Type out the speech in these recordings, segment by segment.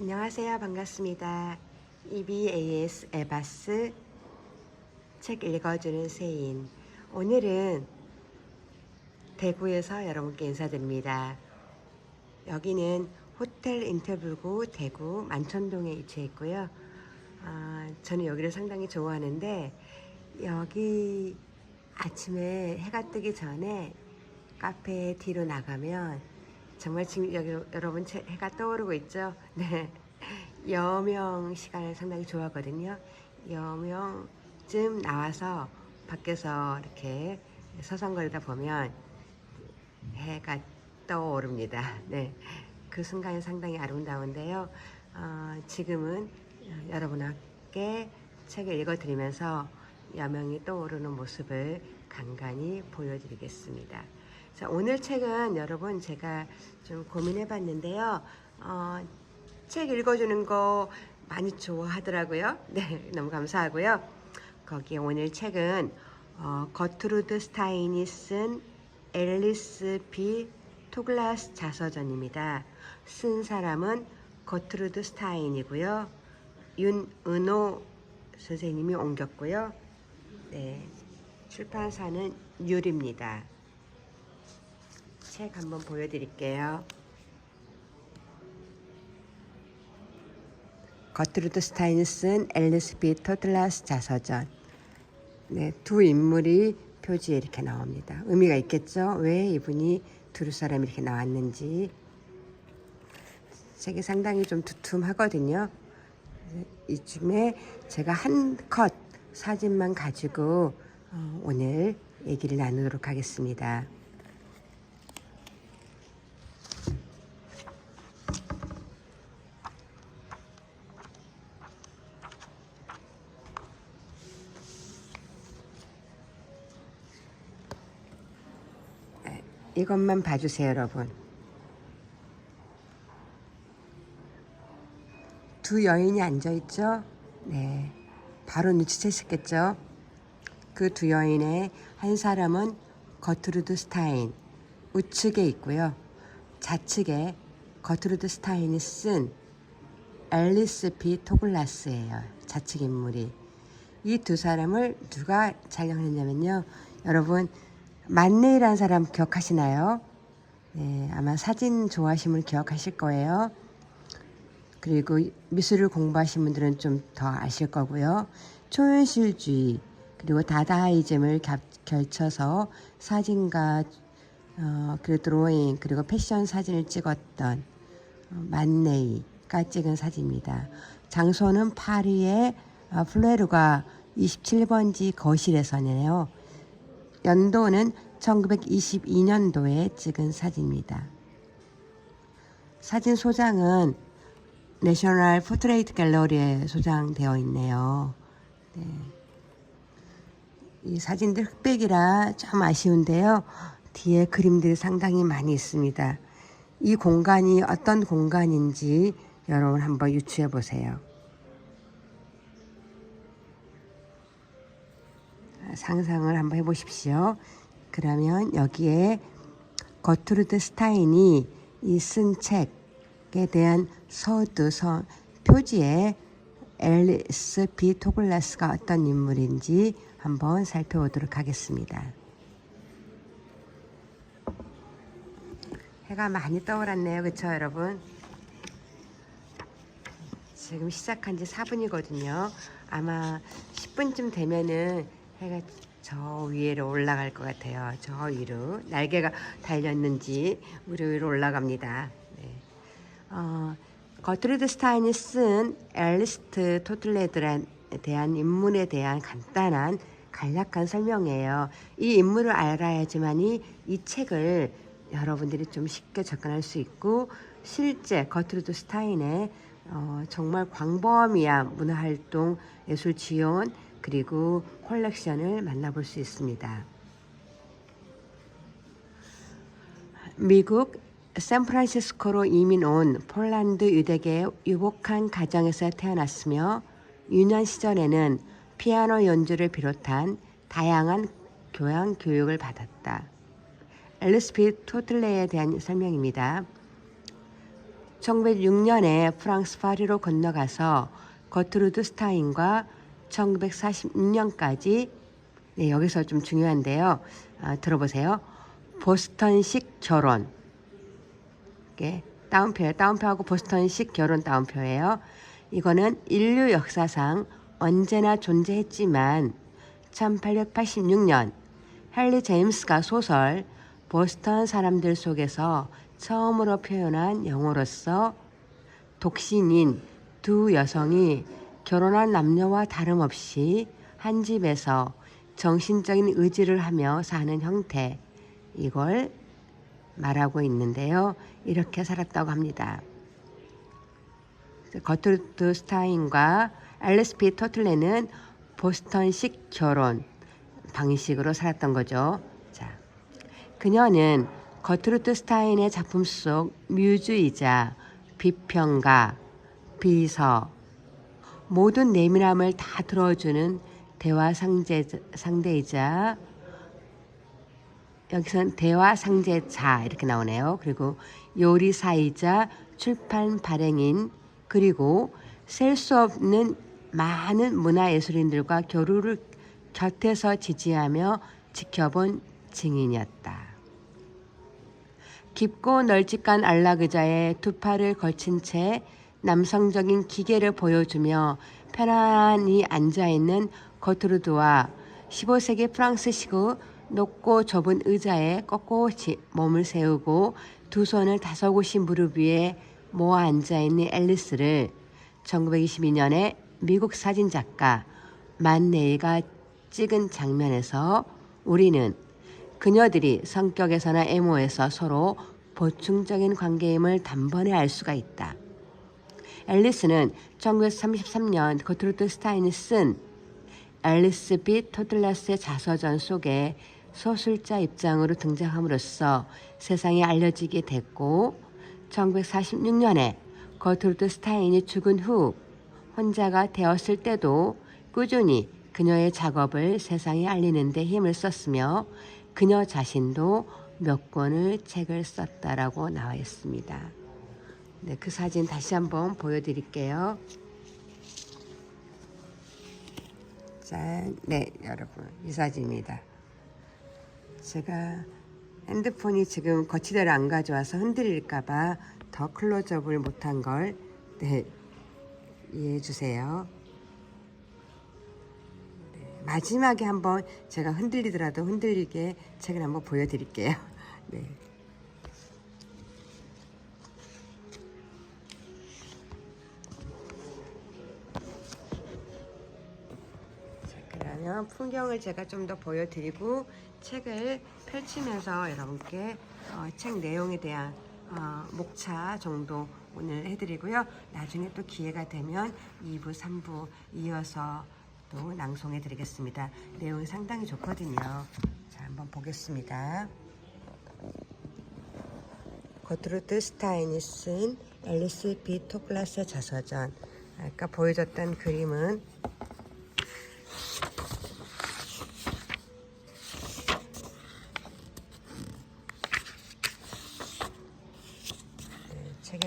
안녕하세요. 반갑습니다. EBAS 에바스 책 읽어주는 세인. 오늘은 대구에서 여러분께 인사드립니다. 여기는 호텔 인터뷰구 대구 만천동에 위치해 있고요. 아, 저는 여기를 상당히 좋아하는데 여기 아침에 해가 뜨기 전에 카페 뒤로 나가면 정말 지금 여기 여러분 제- 해가 떠오르고 있죠? 네. 여명 시간을 상당히 좋아하거든요. 여명쯤 나와서 밖에서 이렇게 서성거리다 보면 해가 떠오릅니다. 네. 그 순간이 상당히 아름다운데요. 어, 지금은 여러분께 책을 읽어드리면서 여명이 떠오르는 모습을 간간히 보여드리겠습니다. 자, 오늘 책은 여러분 제가 좀 고민해 봤는데요. 어, 책 읽어주는 거 많이 좋아하더라고요. 네, 너무 감사하고요. 거기에 오늘 책은 어, 거트루드 스타인이 쓴 앨리스 비 토글라스 자서전입니다. 쓴 사람은 거트루드 스타인이고요. 윤은호 선생님이 옮겼고요. 네, 출판사는 유리입니다. 책 한번 보여드릴게요. 거트루드 스타인이 쓴 앨리스 비 토틀라스 자서전. 네, 두 인물이 표지에 이렇게 나옵니다. 의미가 있겠죠? 왜 이분이 두 사람이 이렇게 나왔는지. 책이 상당히 좀 두툼하거든요. 이쯤에 제가 한 컷 사진만 가지고 어, 오늘 얘기를 나누도록 하겠습니다. 이것만 봐주세요, 여러분. 두 여인이 앉아 있죠? 네. 바로 눈치채셨겠죠? 그 두 여인의 한 사람은 거트루드 스타인 우측에 있고요. 좌측에 거트루드 스타인이 쓴 앨리스 비 토글라스예요. 좌측 인물이. 이 두 사람을 누가 촬영했냐면요. 여러분 만네이라는 사람 기억하시나요? 네, 아마 사진 좋아하시면 기억하실 거예요. 그리고 미술을 공부하신 분들은 좀 더 아실 거고요. 초현실주의 그리고 다다이즘을 겹, 결쳐서 사진과 어, 그 드로잉 그리고 패션 사진을 찍었던 어, 만네이가 찍은 사진입니다. 장소는 파리의 어, 플레르가 27번지 거실에서네요. 연도는 1922년도에 찍은 사진입니다. 사진 소장은 내셔널 포트레이트 갤러리에 소장되어 있네요. 네. 이 사진들 흑백이라 좀 아쉬운데요. 뒤에 그림들이 상당히 많이 있습니다. 이 공간이 어떤 공간인지 여러분 한번 유추해 보세요. 상상을 한번 해보십시오. 그러면 여기에 거트루드 스타인이 이 쓴 책에 대한 서두 서, 표지에 앨리스 비 토글라스가 어떤 인물인지 한번 살펴보도록 하겠습니다. 해가 많이 떠올랐네요. 그쵸 여러분? 지금 시작한 지 4분이거든요. 아마 10분쯤 되면은 해가 저 위로 올라갈 것 같아요. 저 위로 날개가 달렸는지 우리 위로 올라갑니다. 네. 어, 거트리드 스타인이 쓴 앨리스트 토틀레드에 대한 인물에 대한 간단한 간략한 설명이에요. 이 인물을 알아야지만이 이 책을 여러분들이 좀 쉽게 접근할 수 있고 실제 거트리드 스타인의 어, 정말 광범위한 문화활동, 예술 지원 그리고 콜렉션을 만나볼 수 있습니다. 미국 샌프란시스코로 이민 온 폴란드 유대계의 유복한 가정에서 태어났으며 유년 시절에는 피아노 연주를 비롯한 다양한 교양 교육을 받았다. 엘리스핏 토틀레에 대한 설명입니다. 1906년에 프랑스 파리로 건너가서 거트루드 스타인과 1946년까지 네, 여기서 좀 중요한데요. 아, 들어보세요. 보스턴식 결혼. 이게 따옴표예요. 따옴표하고 보스턴식 결혼 따옴표예요. 이거는 인류 역사상 언제나 존재했지만 1886년 헨리 제임스가 소설 보스턴 사람들 속에서 처음으로 표현한 영어로서 독신인 두 여성이 결혼한 남녀와 다름없이 한 집에서 정신적인 의지를 하며 사는 형태 이걸 말하고 있는데요. 이렇게 살았다고 합니다. 거트루드 스타인과 앨리스 피 토틀레는 보스턴식 결혼 방식으로 살았던 거죠. 자, 그녀는 거트루드 스타인의 작품 속 뮤즈이자 비평가, 비서, 모든 내밀함을 다 들어주는 대화 상제, 상대이자 여기서는 대화 상제자 이렇게 나오네요. 그리고 요리사이자 출판 발행인 그리고 셀 수 없는 많은 문화예술인들과 교류를 곁에서 지지하며 지켜본 증인이었다. 깊고 널찍한 안락의자에 두 팔을 걸친 채 남성적인 기계를 보여주며 편안히 앉아있는 거트루드와 15세기 프랑스식의 높고 좁은 의자에 꼿꼿이 몸을 세우고 두 손을 다섯 곳이 무릎 위에 모아 앉아있는 앨리스를 1922년에 미국 사진작가 만네이가 찍은 장면에서 우리는 그녀들이 성격에서나 애모에서 서로 보충적인 관계임을 단번에 알 수가 있다. 앨리스는 1933년 거트루드 스타인이 쓴 앨리스 비 토들라스의 자서전 속에 소술자 입장으로 등장함으로써 세상에 알려지게 됐고 1946년에 거트루드 스타인이 죽은 후 혼자가 되었을 때도 꾸준히 그녀의 작업을 세상에 알리는 데 힘을 썼으며 그녀 자신도 몇 권의 책을 썼다라고 나와 있습니다. 네, 그 사진 다시 한번 보여드릴게요. 짠, 네, 여러분 이 사진입니다. 제가 핸드폰이 지금 거치대를 안 가져와서 흔들릴까봐 더 클로즈업을 못한 걸 네, 이해해 주세요. 네, 마지막에 한번 제가 흔들리더라도 흔들리게 책을 한번 보여드릴게요. 네. 그러면 풍경을 제가 좀 더 보여드리고 책을 펼치면서 여러분께 어, 책 내용에 대한 어, 목차 정도 오늘 해드리고요. 나중에 또 기회가 되면 2부, 3부 이어서 또 낭송해 드리겠습니다. 내용이 상당히 좋거든요. 자, 한번 보겠습니다. 거트루드 스타인이 쓴 앨리스 비 토클라스 자서전. 아까 보여줬던 그림은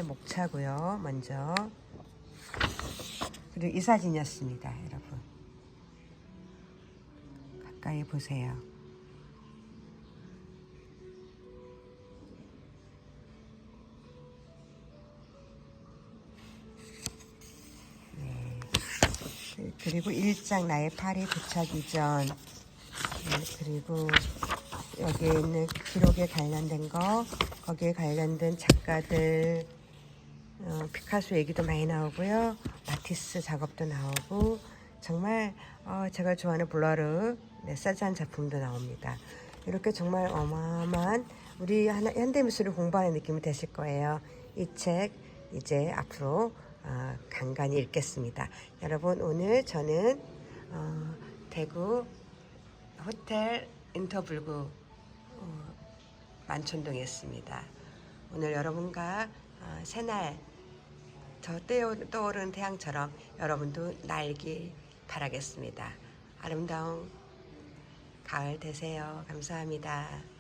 네, 목차고요. 먼저 그리고 이 사진이었습니다, 여러분. 가까이 보세요. 네. 그리고 일장 나의 파리 도착 이 전 네, 그리고 여기에 있는 기록에 관련된 거 거기에 관련된 작가들 어, 피카소 얘기도 많이 나오고요. 마티스 작업도 나오고. 정말 어, 제가 좋아하는 블러르 네, 사잔 작품도 나옵니다. 이렇게 정말 어마어마한 우리 현대미술을 공부하는 느낌이 되실 거예요. 이 책 이제 앞으로 어, 간간히 읽겠습니다. 여러분 오늘 저는 어, 대구 호텔 인터블구 어, 만촌동에 있습니다. 오늘 여러분과 어, 새날 저 떠오- 떠오르는 태양처럼 여러분도 날길 바라겠습니다. 아름다운 가을 되세요. 감사합니다.